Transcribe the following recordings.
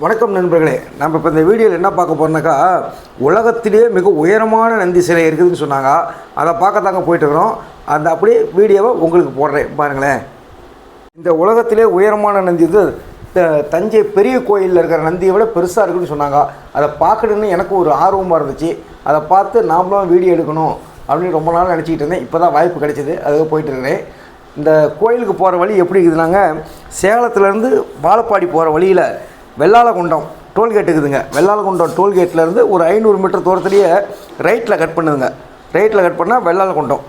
வணக்கம் நண்பர்களே. நம்ம இப்போ இந்த வீடியோவில் என்ன பார்க்க போறோம்னாக்கா உலகத்திலேயே மிக உயரமான நந்தி சிலை இருக்குதுன்னு சொன்னாங்க. அதை பார்க்க தாங்க போயிட்டு இருக்கிறோம் அந்த அப்படியே வீடியோவை உங்களுக்கு போடுறேன். பாருங்களேன். இந்த உலகத்திலே உயரமான நந்தி வந்து த- தஞ்சை பெரிய கோயிலில் இருக்கிற நந்தியை விட பெருசாக இருக்குன்னு சொன்னாங்க. அதை பார்க்கணுன்னு எனக்கு ஒரு ஆர்வமாக இருந்துச்சு. அதை பார்த்து நாமளும் வீடியோ எடுக்கணும் அப்படின்னு ரொம்ப நாள் நினச்சிக்கிட்டு இருந்தேன். இப்போ தான் வாய்ப்பு கிடைச்சிது. அதுக்கு போயிட்டு இருக்கிறேன் இந்த கோயிலுக்கு போகிற வழி எப்படி இருக்குதுனாங்க சேலத்துலேருந்து வாழப்பாடி போகிற வழியில் வெள்ளாளகுண்டம் டோல்கேட் இருக்குதுங்க. வெள்ளாளகுண்டம் டோல்கேட்லேருந்து ஒரு ஐநூறு மீட்டர் தூரத்துலேயே ரைட்டில் கட் பண்ணுதுங்க. ரைட்டில் கட் பண்ணால் வெள்ளாளகுண்டம்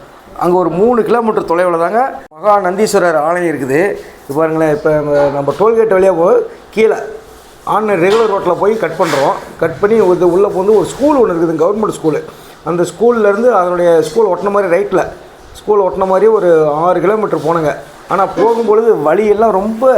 அங்கே ஒரு மூணு கிலோமீட்டர் தொலைவில் தாங்க மகா நந்தீஸ்வரர் ஆலயம் இருக்குது. இப்போ பாருங்களேன் இப்போ நம்ம டோல்கேட் வழியாக போய் கீழே. ஆன் ரெகுலர் ரோட்டில் போய் கட் பண்ணுறோம் கட் பண்ணி இது உள்ளே வந்து ஒரு ஸ்கூல் ஒன்று இருக்குது கவர்மெண்ட் ஸ்கூலு அந்த ஸ்கூல்லேருந்து அதனுடைய ஸ்கூல் ஒட்டின மாதிரி ரைட்டில் ஸ்கூல் ஒட்டின மாதிரி ஒரு ஆறு கிலோமீட்டர் போனங்க ஆனால் போகும்பொழுது வழியெல்லாம் ரொம்ப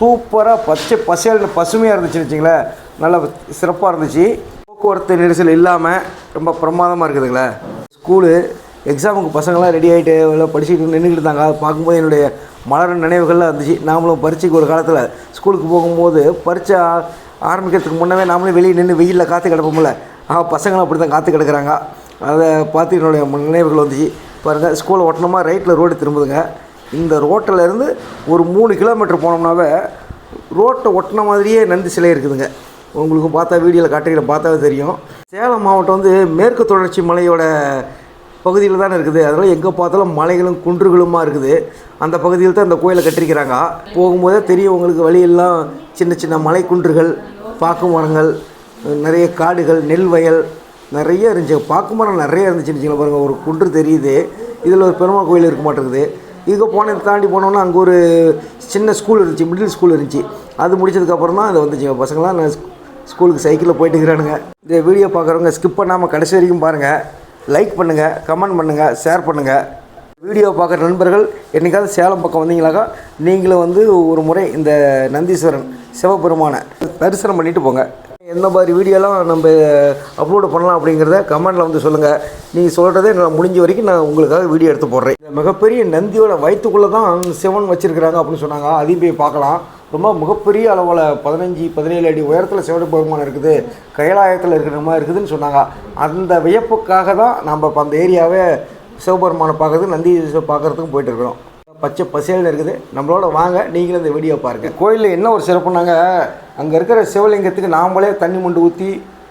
சூப்பராக பச்சை பசேல்னு பசுமையாக இருந்துச்சுன்னு வச்சிங்களேன். நல்லா சிறப்பாக இருந்துச்சு. போக்குவரத்து நெரிசல் இல்லாமல் ரொம்ப பிரமாதமாக இருக்குதுங்களே. ஸ்கூலு எக்ஸாமுக்கு பசங்களாம் ரெடி ஆகிட்டு எல்லாம் படிச்சுட்டு நின்றுக்கிட்டு இருந்தாங்க. அதை பார்க்கும்போது என்னுடைய மலர நினைவுகள்லாம் இருந்துச்சு. நாமளும் பரீட்சைக்கு ஒரு காலத்தில் ஸ்கூலுக்கு போகும்போது பரீட்சை ஆ- ஆரம்பிக்கிறதுக்கு முன்னவே நாமளும் வெளியே நின்று வெயிலில் காற்று கிடப்போம்ல. ஆ பசங்களும் அப்படி தான் காற்று கிடக்கிறாங்க. அதை பார்த்து என்னுடைய நினைவுகள் வந்துச்சு. பாருங்கள் ஸ்கூலை ஒட்டணமாக ரைட்டில் ரோடு திரும்புதுங்க. இந்த ரோட்டில் இருந்து ஒரு மூணு கிலோமீட்டர் போனோம்னாவே ரோட்டை ஒட்டின மாதிரியே நந்தி சிலை இருக்குதுங்க. உங்களுக்கு பார்த்தா வீடியோவில் காட்டுகிற பார்த்தாவே தெரியும். சேலம் மாவட்டம் வந்து மேற்கு தொடர்ச்சி மலையோட பகுதியில் தானே இருக்குது. அதனால் எங்கே பார்த்தாலும் மலைகளும் குன்றுகளுமாக இருக்குது. அந்த பகுதியில் தான் இந்த கோயிலை கட்டிருக்கிறாங்க போகும்போதே தெரியும் உங்களுக்கு வழியெல்லாம் சின்ன சின்ன மலை குன்றுகள் பாக்கு மரங்கள் நிறைய காடுகள் நெல் வயல் நிறைய இருந்துச்சு. பாக்கு மரம் நிறைய இருந்துச்சுன்னு வச்சுக்கலாம் பாருங்கள் ஒரு குன்று தெரியுது. இதில் ஒரு பெருமாள் கோயில் இருக்க மாட்டேங்குது. இங்கே போனதை தாண்டி போனோன்னா அங்கே ஒரு சின்ன ஸ்கூல் இருந்துச்சு மிடில் ஸ்கூல் இருந்துச்சு. அது முடிச்சதுக்கப்புறம் தான் அது வந்துச்சு. பசங்களாம் நான் ஸ்கூலுக்கு சைக்கிளில் போயிட்டு இருக்கிறானுங்க இந்த வீடியோ பார்க்குறவங்க ஸ்கிப் பண்ணாமல் கடைசி வரைக்கும் பாருங்கள் லைக் பண்ணுங்கள் கமெண்ட் பண்ணுங்கள் ஷேர் பண்ணுங்கள் வீடியோ பார்க்குற நண்பர்கள் என்றைக்காவது சேலம் பக்கம் வந்தீங்களாக்கா நீங்களும் வந்து ஒரு முறை இந்த நந்தீஸ்வரன் சிவபெருமானை தரிசனம் பண்ணிவிட்டு போங்க. எந்த மாதிரி வீடியோலாம் நம்ம அப்லோடு பண்ணலாம் அப்படிங்கிறத கமெண்டில் வந்து சொல்லுங்கள் நீங்கள் சொல்கிறதே நான் முடிஞ்ச வரைக்கும் நான் உங்களுக்காக வீடியோ எடுத்து போடுறேன். இந்த மிகப்பெரிய நந்தியோட வயிற்றுக்குள்ளே தான் சிவன் வச்சுருக்கிறாங்க அப்படின்னு சொன்னாங்க. அதையும் போய் பார்க்கலாம். ரொம்ப மிகப்பெரிய அளவில் பதினஞ்சு பதினேழு அடி உயரத்தில் சிவபெருமான் இருக்குது. கைலாயத்தில் இருக்கிற மாதிரி இருக்குதுன்னு சொன்னாங்க. அந்த வியப்புக்காக தான் நம்ம இப்போ அந்த ஏரியாவே சிவபெருமானை பார்க்குறது நந்தி பார்க்குறதுக்கும் போயிட்டு இருக்கிறோம். பச்சை பசேல்னு இருக்குது. நம்மளோட வாங்க நீங்களும் இந்த வீடியோ பாருங்கள் கோயிலில் என்ன ஒரு சிறப்புனாங்க அங்கே இருக்கிற சிவலிங்கத்துக்கு நாமளே தண்ணி மொண்டு ஊற்றி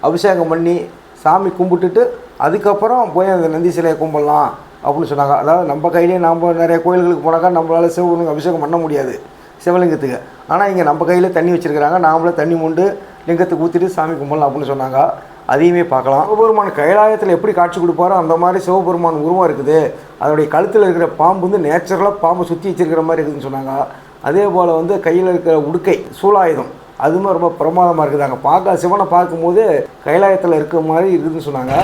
அபிஷேகம் பண்ணி சாமி கும்பிட்டுட்டு அதுக்கப்புறம் போய் அந்த நந்தி சிலையை கும்பிடலாம் அப்படின்னு சொன்னாங்க. அதாவது நம்ம கையிலேயே நாம் நிறைய கோயில்களுக்கு போனாக்கா நம்மளால் சிவனுக்கு அபிஷேகம் பண்ண முடியாது சிவலிங்கத்துக்கு. ஆனால் இங்கே நம்ம கையில் தண்ணி வச்சுருக்கிறாங்க. நாமளே தண்ணி மொண்டு லிங்கத்துக்கு ஊற்றிட்டு சாமி கும்பிடலாம் அப்படின்னு சொன்னாங்க. அதையுமே பார்க்கலாம். சிவபெருமான் கைலாயத்தில் எப்படி காட்சி கொடுப்பாரோ அந்த மாதிரி சிவபெருமான் உருவம் இருக்குது. அதோடைய கழுத்தில் இருக்கிற பாம்பு வந்து நேச்சுரலாக பாம்பு சுற்றி வச்சிருக்கிற மாதிரி இருக்குதுன்னு சொன்னாங்க. அதே போல் வந்து கையில் இருக்கிற உடுக்கை சூலாயுதம். அதுவுமே ரொம்ப பிரமாதமாக இருக்குது. அங்கே பார்க்க சிவனை பார்க்கும்போது கைலாயத்தில் இருக்கிற மாதிரி இருக்குதுன்னு சொன்னாங்க.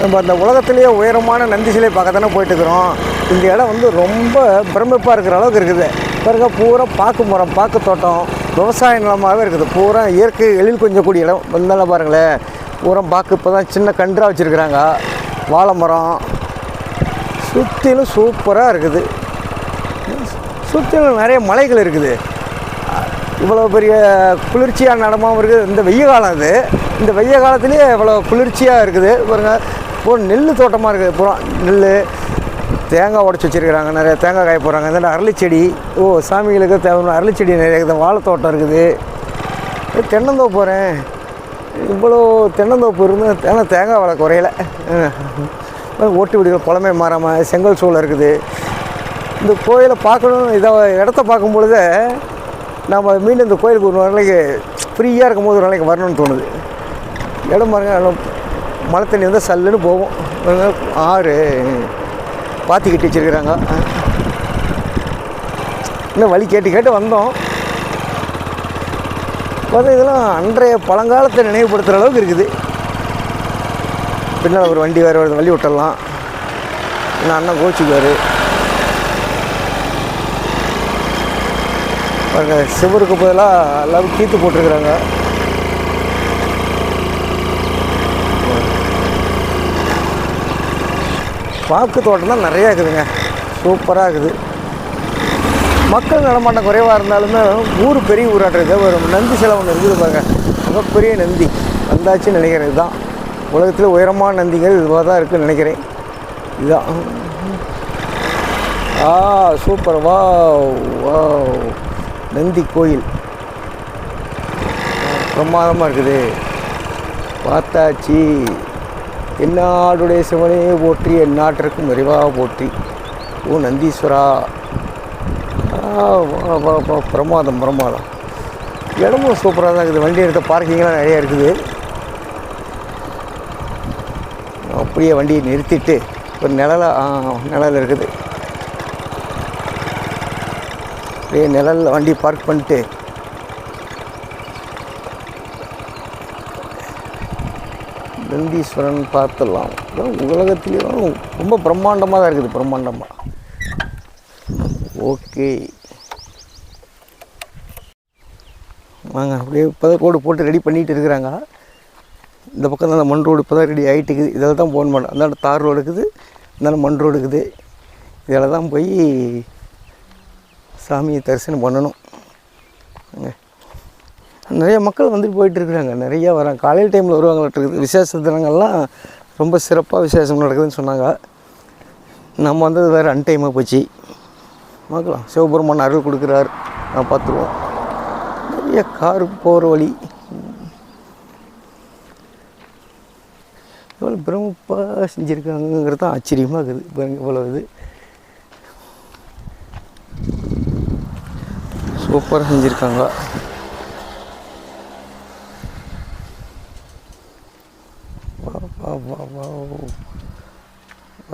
நம்ம அந்த உலகத்துலேயே உயரமான நந்தி சிலை பார்க்க தானே போயிட்டு இருக்கிறோம் இந்த இடம் வந்து ரொம்ப பிரமிப்பாக இருக்கிற அளவுக்கு இருக்குது. பாருங்க பூரா பாக்கு மரம் பாக்கு தோட்டம் விவசாய நிலமாகவே இருக்குது. பூரா இயற்கை எழில் கொஞ்சம் கூடிய இடம். வந்தாலும் பாருங்களேன் பூரா பாக்கு இப்போ தான் சின்ன கன்றாக வச்சுருக்குறாங்க. வாழை மரம். சுற்றிலும் சூப்பராக இருக்குது. சுற்றிலும் நிறைய மலைகள் இருக்குது. இவ்வளோ பெரிய குளிர்ச்சியான இடமாவும் இருக்குது. இந்த வெய்ய காலம் இது. இந்த வெய்ய காலத்துலேயே இவ்வளோ குளிர்ச்சியாக இருக்குது. பாருங்க. பூரா நெல் தோட்டமாக இருக்குது. பூரா நெல் தேங்காய் உடச்சி வச்சுருக்கிறாங்க. நிறைய தேங்காய் காய போடுறாங்க இந்த அரளிச்செடி ஓ சாமிகளுக்கு தேவையான அரளிச்செடி நிறைய இருக்குது. வாழைத்தோட்டம் இருக்குது. தென்னந்தோப்பு போகிறேன் இவ்வளோ தென்னந்தோப்பு இருந்து ஆனால் தேங்காய் விலை குறையல. ஓட்டு வீடுகள் குளமே மாறாமல் செங்கல் சூளை இருக்குது. இந்த கோயிலை பார்க்கணும் இதை இடத்த பார்க்கும் பொழுது நம்ம மீண்டும் இந்த கோயிலுக்கு ஒரு நாளைக்கு ஃப்ரீயாக இருக்கும்போது ஒரு நாளைக்கு வரணும்னு தோணுது. இடம் பாருங்க மழை தண்ணி வந்தால் சல்லுன்னு போகும். ஆறு பாத்தி கட்டி வச்சுருக்குறாங்க. இன்னும் வழி கேட்டு கேட்டு வந்தோம். பார்த்தா இதெல்லாம் அன்றைய பழங்காலத்தை நினைவுபடுத்துகிற அளவுக்கு இருக்குது. பின்னால் ஒரு வண்டி வேறு வருது வழி விட்டுடலாம். இன்னும் அண்ணன் கோச்சிக்குவார். பாருங்க சிவருக்கு பதிலாக எல்லாரும் கீத்து போட்டிருக்கிறாங்க. பாக்கு தோட்டம் தான் நிறையா இருக்குதுங்க. சூப்பராக இருக்குது. மக்கள் நடமாட்டம் குறைவாக இருந்தாலுமே ஊர் பெரிய ஊராட்டுறது ஒரு நந்தி சிலை ஒன்று இருக்குது பாருங்க. மிகப்பெரிய நந்தி. வந்தாச்சுன்னு நினைக்கிறேன். இதுதான். உலகத்தில் உயரமான நந்திகள் இதுவாக தான் இருக்குன்னு நினைக்கிறேன். இதுதான். ஆ சூப்பர். வா வா நந்தி கோயில். பிரமாதமாக இருக்குது. பார்த்தாச்சு. என்னாடுடைய சிவனே போற்றி என் நாட்டிற்கும் நிறைவாக போற்றி. ஓ நந்தீஸ்வரா. பிரமாதம் பிரமாதம். இடமும் சூப்பராக தான் இருக்குது. வண்டி எடுத்த பார்க்கிங்லாம் நிறையா இருக்குது. அப்படியே வண்டியை நிறுத்திட்டு ஒரு நிழல நிழல் இருக்குது. அப்படியே நிழலில் வண்டி பார்க் பண்ணிட்டு. நந்தீஸ்வரன் பார்த்துடலாம். அதான் உலகத்திலேயும் ரொம்ப பிரம்மாண்டமாக தான் இருக்குது பிரம்மாண்டமாக ஓகே. வாங்க அப்படியே இப்போ தான் ரோடு போட்டு ரெடி பண்ணிகிட்டு இருக்கிறாங்க. இந்த பக்கம் தான் அந்த மண் ரோடு இப்போ தான் ரெடி ஆகிட்டு இருக்குது. இதில் தான் போன் பண்ண அந்தாண்ட தார் ரோடு இருக்குது இந்தாண்ட மண் ரோடு இருக்குது. இதில் தான் போய் சாமியை தரிசனம் பண்ணணும். நிறைய மக்கள் வந்துட்டு போயிட்டுருக்குறாங்க. நிறையா வராங்க. காலையில் டைமில் வருவாங்களாட்டிருக்குது விசேஷ தினங்கள்லாம் ரொம்ப சிறப்பாக விசேஷம் நடக்குதுன்னு சொன்னாங்க. நம்ம வந்தது வேறு அன்டைமாக போச்சு. பார்க்கலாம். சிவபெருமான் அருள் கொடுக்குறாரு. நான் பார்த்துருவோம். நிறைய கார் போகிற வழி. இவ்வளோ பிரமிப்பாக செஞ்சுருக்காங்கிறது தான் ஆச்சரியமாக இருக்குது. பாருங்க இவ்வளோ இது. சூப்பராக செஞ்சுருக்காங்க.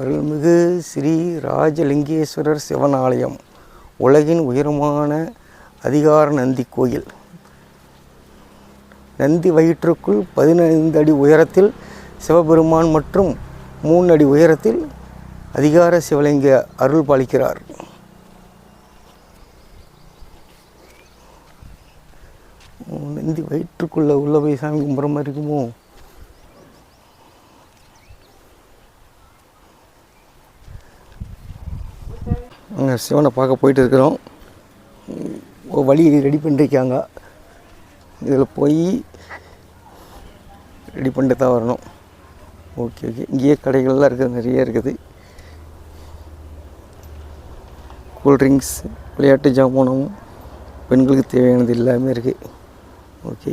அருள்மிகு ஸ்ரீ ராஜலிங்கேஸ்வரர் சிவன் ஆலயம் உலகின் உயரமான அதிகார நந்தி கோயில். நந்தி வயிற்றுக்குள் பதினைந்து அடி உயரத்தில் சிவபெருமான் மற்றும் மூணு அடி உயரத்தில் அதிகார சிவலிங்க அருள் பாலிக்கிறார். நெந்தி வயிற்றுக்குள்ளே உள்ளே போய் சாமி கும்பிட்ற மாதிரி இருக்குமோ? அங்கே சிவனை பார்க்க போயிட்டு இருக்கிறோம். ஒரு வழி ரெடி பண்ணிருக்காங்க. இதில் போய் ரெடி பண்ணிட்டு தான் வரணும். ஓகே ஓகே இங்கேயே கடைகள்லாம் இருக்குது நிறைய இருக்குது. கூல்ட்ரிங்க்ஸ் விளையாட்டு ஜாமானும் பெண்களுக்கு தேவையானது எல்லாமே இருக்குது ஓகே.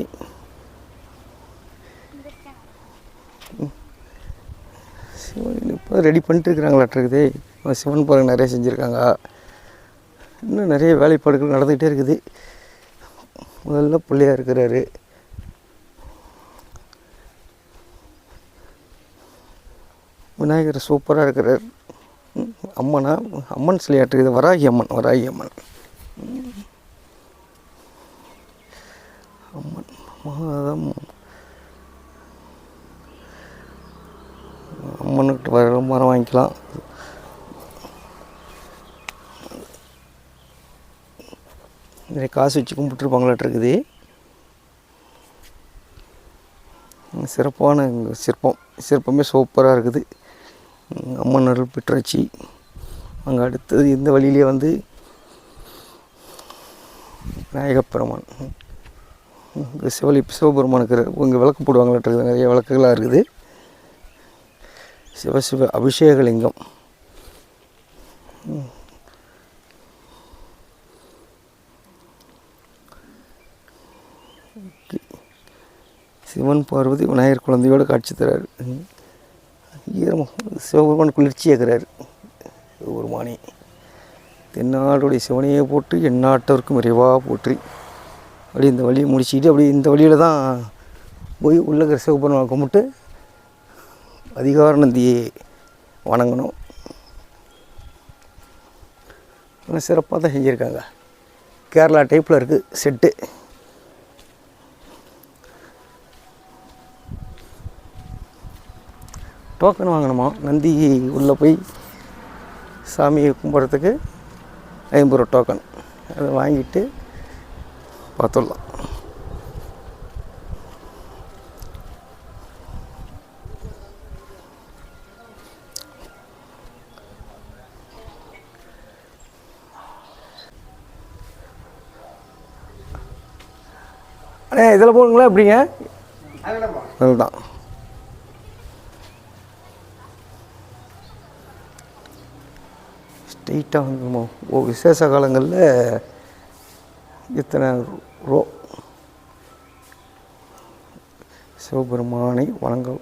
சிவன் இப்போ ரெடி பண்ணிட்டு இருக்கிறாங்களாட்டிருக்குது சிவன் பாருங்க நிறைய செஞ்சுருக்காங்க. இன்னும் நிறைய வேலைப்பாடுகள் நடந்துக்கிட்டே இருக்குது. முதல்ல பிள்ளையாக இருக்கிறாரு. விநாயகர் சூப்பராக இருக்கிறார். அம்மனா? அம்மன் சிலையாட்டுக்குது வராகி அம்மன் வராகி அம்மன் ம். அம்மன் மாதம் அம்மனுக்கிட்ட வர மரம் வாங்கிக்கலாம். நிறைய காசு வச்சு கும்பிட்டுருப்பாங்களாட்டு இருக்குது சிறப்பான சிற்பம். சிற்பமே சூப்பராக இருக்குது. அம்மன் அருள் பெற்றாச்சு அங்கே அடுத்தது இந்த வழியிலே வந்து விநாயகப்பெருமான் சிவலி சிவபெருமானுக்கு இங்கே விளக்கு போடுவாங்களாட்டு நிறைய விளக்குகளாக இருக்குது. சிவசிவ அபிஷேகலிங்கம். சிவன் பார்வதி விநாயகர் குழந்தையோடு காட்சி தராரு. சிவபெருமான் ஈரம் சிவபெருமான் குளிர்ச்சியாகிறார் சிவபெருமானே தென்னாடுடைய சிவனையே போற்றி எந்நாட்டவருக்கும் விரைவாக போற்றி. அப்படியே இந்த வழியை முடிச்சுக்கிட்டு அப்படியே இந்த வழியில் தான் போய் உள்ளங்கிற இருக்கிற கும்பிட்டு அதிகார நந்தியை வணங்கணும். ஆனால் சிறப்பாக தான் செஞ்சுருக்காங்க. கேரளா டைப்பில் இருக்குது செட்டு டோக்கன் வாங்கணுமா? நந்தி உள்ளே போய் சாமியை கும்பிட்றதுக்கு ஐம்பது ரூபா டோக்கன் அதை வாங்கிட்டு பார்த்துடலாம். அண்ணே இதில் போகணுங்களா எப்படிங்க? அதில் ஸ்ட்ரெயிட்டாக வந்துருமா? ஓ விசேஷ காலங்களில் இத்தனை ரோ. சிவபெருமானை வழங்க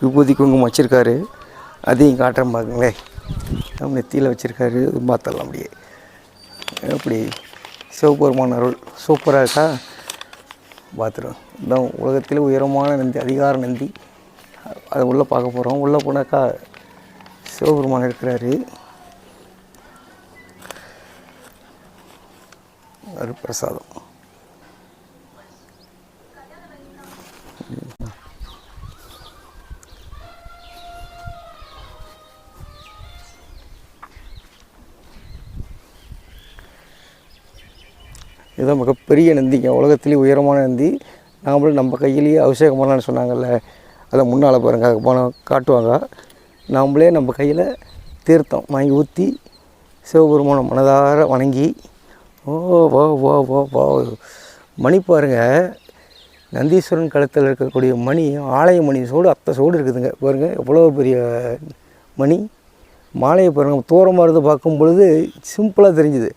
விபூதி குங்குமம் வச்சுருக்காரு. அதையும் காட்டுறேன் பாருங்களேன். நம்ம நெத்தியில் வச்சுருக்காரு. பார்த்தலாம் அப்படியே. எப்படி? சிவபெருமான அருள். சூப்பராக இருக்கா? பார்த்துருவோம் இந்த உலகத்தில் உயரமான நந்தி அதிகார நந்தி. அதை உள்ளே பார்க்க போகிறோம். உள்ளே போனாக்கா சிவபெருமான் இருக்கிறாரு. அருட்பிரசாதம். இதுதான் மிகப்பெரிய நந்திங்க உலகத்துலேயே உயரமான நந்தி. நாமளும் நம்ம கையிலேயே அபிஷேகம் பண்ணலான்னு சொன்னாங்கல்ல. அதை முன்னால் பாருங்க போனால் காட்டுவாங்க. நம்மளே நம்ம கையில் தீர்த்தம் வாங்கி ஊற்றி சிவபெருமானை மனதார வணங்கி ஓ வா வா வா வா. மணி பாருங்க நந்தீஸ்வரன் கழுத்தில் இருக்கக்கூடிய மணி ஆலய மணி சோடு அத்தை சோடு இருக்குதுங்க. பாருங்கள் எவ்வளோ பெரிய மணி. மாலையை பாருங்கள் தூரமாக இருந்து பார்க்கும் பொழுது சிம்பிளாக தெரிஞ்சுது.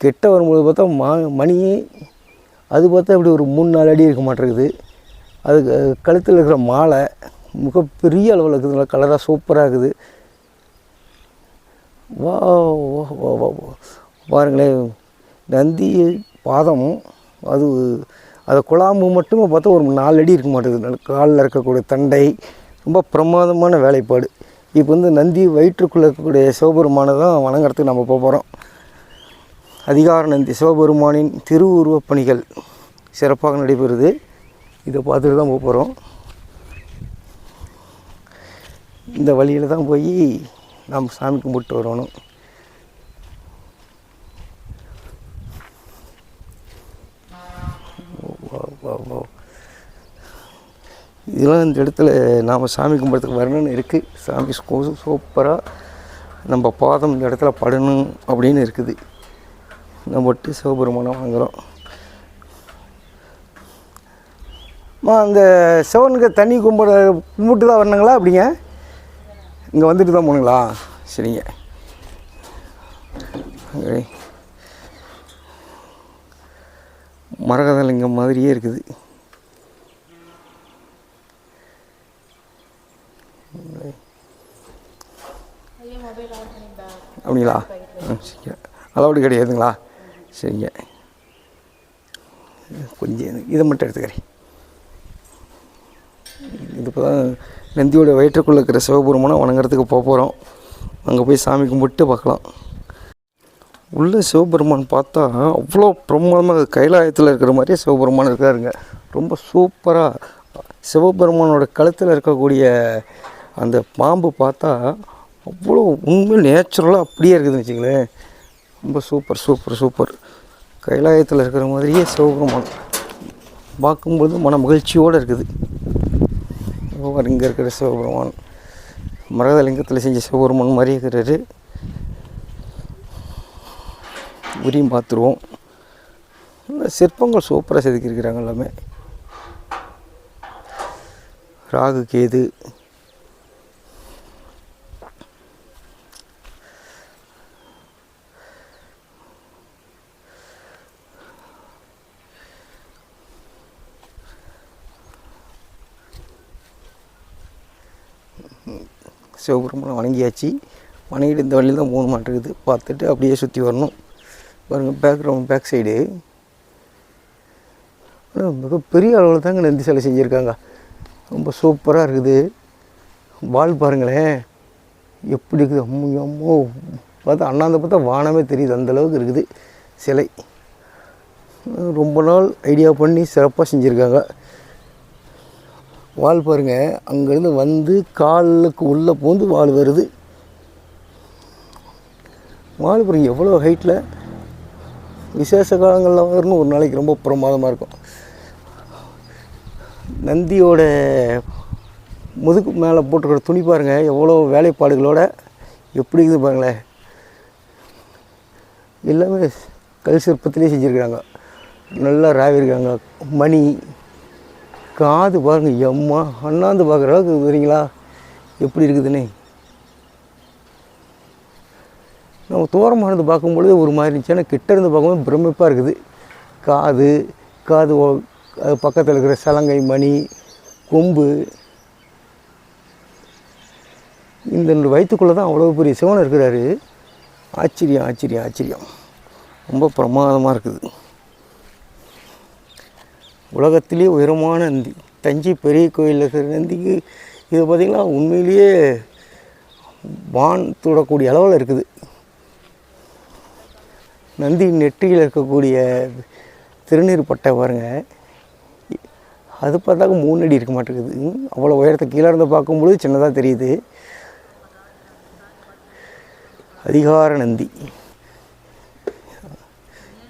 கிட்ட வரும்பொழுது பார்த்தா மா மணி அது பார்த்தா இப்படி ஒரு மூணு நாலு அடி இருக்க மாட்டேங்குது. அதுக்கு கழுத்தில் இருக்கிற மாலை மிகப்பெரிய அளவில் இருக்குது. நல்லா கலராக சூப்பராக இருக்குது. வா வா வா வா பாருங்களேன் நந்தி பாதம் அது அது குழாம்பு மட்டுமே பார்த்தா ஒரு நாலு அடி இருக்க மாட்டேங்குது. காலில் இருக்கக்கூடிய தண்டை ரொம்ப பிரமாதமான வேலைப்பாடு. இப்போ வந்து நந்தி வயிற்றுக்குள்ளே இருக்கக்கூடிய சிவபெருமானை தான் வணங்குறதுக்கு நம்ம போக போகிறோம் அதிகார நந்தி சிவபெருமானின் திருவுருவப் பணிகள் சிறப்பாக நடைபெறுது. இதை பார்த்துட்டு தான் போக போகிறோம். இந்த வழியில் தான் போய் நாம் சாமி கும்பிட்டு வரணும். வா, வா, வா. இதெல்லாம் இந்த இடத்துல நாம் சாமி கும்பிட்றதுக்கு வரணும்னு இருக்குது சாமி சூப்பராக நம்ம பாதம் இந்த இடத்துல படணும் அப்படின்னு இருக்குது. நம்ம ஒட்டு சிவபெருமானம் வாங்குகிறோம் அம்மா அந்த சிவனுக்கு தண்ணி கும்பிட கும்பிட்டு தான் வரணுங்களா அப்படிங்க? இங்கே வந்துட்டு தான் போகணுங்களா சரிங்க மரகதலிங்கம் மாதிரியே இருக்குது. அப்படிங்களா? சரிங்க. அளவுடு கிடையாதுங்களா? சரிங்க. கொஞ்சம் இதை மட்டும் எடுத்துக்கிறேன். இப்போ தான் நந்தியோட வயிற்றுக்குள்ளே இருக்கிற சிவபெருமானை வணங்குறதுக்கு போக போகிறோம் அங்கே போய் சாமி கும்பிட்டு பார்க்கலாம். உள்ளே சிவபெருமான் பார்த்தா அவ்வளோ பிரமாதமாக கைலாயத்தில் இருக்கிற மாதிரியே சிவபெருமான் இருக்காருங்க. ரொம்ப சூப்பராக சிவபெருமானோட கழுத்தில் இருக்கக்கூடிய அந்த பாம்பு பார்த்தா அவ்வளோ உண்மையில் நேச்சுரலாக அப்படியே இருக்குதுன்னு வச்சுங்களேன் ரொம்ப சூப்பர் சூப்பர் சூப்பர் கைலாயத்தில் இருக்கிற மாதிரியே சிவபெருமான் பார்க்கும்போது மன மகிழ்ச்சியோடு இருக்குது. சிவபெருமான் இங்கே இருக்கிற சிவபெருமான் மரகதலிங்கத்தில் செஞ்ச சிவபெருமான் மாதிரி இருக்கிறாரு. உரியும் பார்த்துருவோம். இந்த சிற்பங்கள் சூப்பராக செதுக்கியிருக்கிறாங்க எல்லாமே. ராகு கேது சிவபெருமானை வணங்கியாச்சு. வணங்கிட்டு இந்த வழியில் தான் போக மாட்டேங்குது பார்த்துட்டு அப்படியே சுற்றி வரணும். பாருங்கள் பேக்ரவுண்ட் பேக் சைடு ஆனால் மிகப்பெரிய அளவில் தாங்க நந்தி சிலை செஞ்சுருக்காங்க. ரொம்ப சூப்பராக இருக்குது. வால் பாருங்களேன். எப்படி இருக்குது? அம்மையோ அம்மோ. பார்த்தா அண்ணாந்த பார்த்தா வானமே தெரியுது. அந்தளவுக்கு இருக்குது சிலை. ரொம்ப நாள் ஐடியா பண்ணி சிறப்பாக செஞ்சுருக்காங்க. வால் பாருங்க அங்கேருந்து வந்து காலுக்கு உள்ளே பூந்து வால் வருது. வால் பாருங்கள் எவ்வளோ ஹைட்டில் விசேஷ காலங்களில் வரணும் ஒரு நாளைக்கு ரொம்ப பிரமாதமாக இருக்கும். நந்தியோட முதுகு மேலே போட்டுக்கிற துணி பாருங்கள் எவ்வளோ வேலைப்பாடுகளோட? எப்படி இருக்குது பாருங்களேன். எல்லாமே கல் சிற்பத்திலே செஞ்சுருக்காங்க நல்லா ராவிருக்காங்க மணி காது பாருங்க எம்மா அண்ணாந்து பார்க்குற அளவுக்கு வரீங்களா எப்படி இருக்குதுன்னு? நம்ம தூரமாக இருந்து பார்க்கும்பொழுது ஒரு மாதிரி இருந்துச்சு. ஆனால் கிட்ட இருந்து பார்க்கும்போது பிரமிப்பாக இருக்குது. காது காது ஓ- அது பக்கத்தில் இருக்கிற சலங்கை மணி கொம்பு. இந்த வயிற்றுக்குள்ளே தான் அவ்வளோ பெரிய சிவன் இருக்கிறாரு. ஆச்சரியம் ஆச்சரியம் ஆச்சரியம். ரொம்ப பிரமாதமாக இருக்குது. உலகத்திலே உயரமான நந்தி. தஞ்சை பெரிய கோயிலில் இருக்கிற நந்திக்கு இது பார்த்திங்கன்னா உண்மையிலேயே வான் தொடக்கூடிய அளவில் இருக்குது. நந்தி நெற்றியில் இருக்கக்கூடிய திருநீர் பட்டை பாருங்கள் அது பார்த்தாக்க மூணு அடி இருக்க மாட்டேங்குது. அவ்வளோ உயரத்தை கீழே இருந்து பார்க்கும்பொழுது சின்னதாக தெரியுது. அதிகார நந்தி.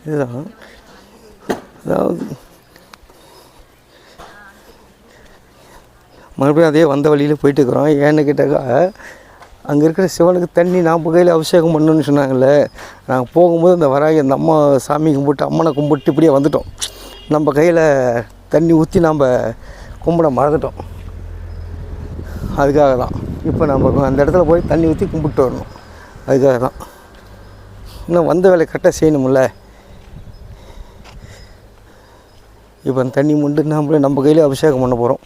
இதுதான். அதாவது மறுபடியும் அதே வந்த வழியில் போயிட்டு இருக்கிறோம் ஏன்னு கேட்டாக்கா அங்கே இருக்கிற சிவனுக்கு தண்ணி நாம் கையில் அபிஷேகம் பண்ணுன்னு சொன்னாங்கல்ல நாங்கள் போகும்போது அந்த வராகி அந்த அம்மா சாமி கும்பிட்டு அம்மனை கும்பிட்டு இப்படியே வந்துட்டோம். நம்ம கையில் தண்ணி ஊற்றி நாம் கும்பிட மறந்துட்டோம். அதுக்காக தான். இப்போ நம்ம அந்த இடத்துல போய் தண்ணி ஊற்றி கும்பிட்டு வரணும். அதுக்காக தான். இன்னும் வந்த வேலை கரெக்டாக செய்யணும்ல. இப்போ அந்த தண்ணி முண்டு நம்மளே நம்ம கையிலே அபிஷேகம் பண்ண போகிறோம்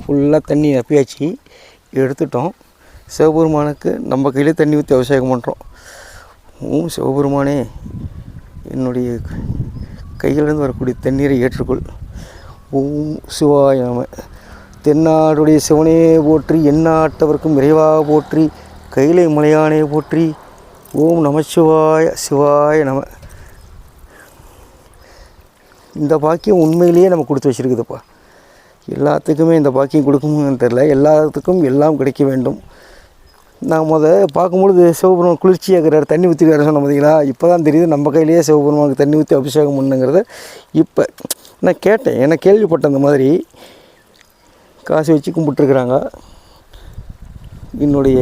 ஃபுல்லாக தண்ணி நப்பியாச்சு எடுத்துட்டோம். சிவபெருமானுக்கு நம்ம கையிலே தண்ணி ஊற்றி அபிஷேகம் பண்ணுறோம் ஓம் சிவபெருமானே என்னுடைய கையிலிருந்து வரக்கூடிய தண்ணீரை ஏற்றுக்கொள். ஓம் சிவாய நம. தென்னாடுடைய சிவனே போற்றி எந்நாட்டவர்க்கும் விரைவாக போற்றி கையிலை மலையானே போற்றி ஓம் நமச்சிவாய சிவாய நம. இந்த பாக்கியம் உண்மையிலேயே நம்ம கொடுத்து வச்சுருக்குதுப்பா. எல்லாத்துக்குமே இந்த பாக்கியம் கொடுக்கும்னு தெரில எல்லாத்துக்கும் எல்லாம் கிடைக்க வேண்டும். நான் முத பார்க்கும்பொழுது சிவபெருமான் குளிர்ச்சியாக இருக்கிறார் தண்ணி ஊற்றிருக்காரு சொன்ன பார்த்தீங்களா இப்போ தான் தெரியுது நம்ம கையிலேயே சிவபெருமானுக்கு தண்ணி ஊற்றி அபிஷேகம் பண்ணுங்கிறத. இப்போ நான் கேட்டேன் ஏன்னா கேள்விப்பட்ட அந்த மாதிரி காசு வச்சு கும்பிட்டுருக்குறாங்க. என்னுடைய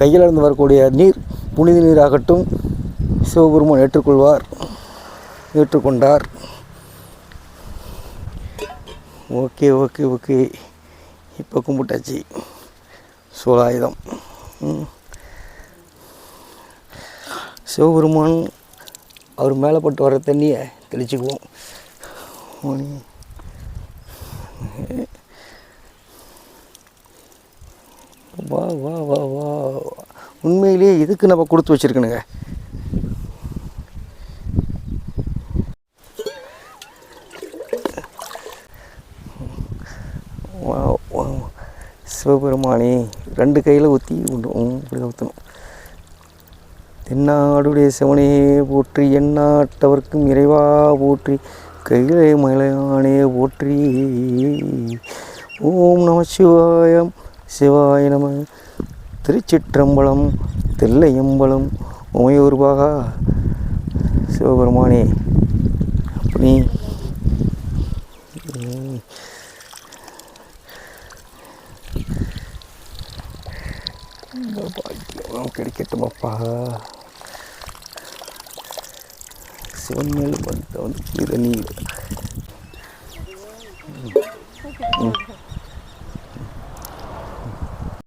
கையில் இருந்து வரக்கூடிய நீர் புனித நீராகட்டும் சிவபெருமான் ஏற்றுக்கொள்வார் ஏற்றுக்கொண்டார். Okay okay okay. இப்போ கும்பிட்டாச்சு. சோலாயுதம் சிவபெருமான் அவர் மேலே பட்டு வர தண்ணியை தெளிச்சுக்குவோம். வா வா வா வா. உண்மையிலேயே இதுக்கு நம்ம கொடுத்து வச்சுருக்கணுங்க வா வா சிவபெருமானே ரெண்டு கையில் ஊற்றி உண்டு இப்படி ஊற்றணும் தென்னாடுடைய சிவனே போற்றி எந்நாட்டவர்க்கும் இறைவா போற்றி கையிலே மலையானே போற்றி. ஓம் நம சிவாயம் சிவாய நம. திருச்சிற்றம்பலம் தில்லையம்பலம் உமையூர்பாகா சிவபெருமானே அப்படி இந்த பாக்கியம் கிடைக்கட்டுமாப்பா சிவன் மேல் வந்து வந்து நீர் ம். ம்.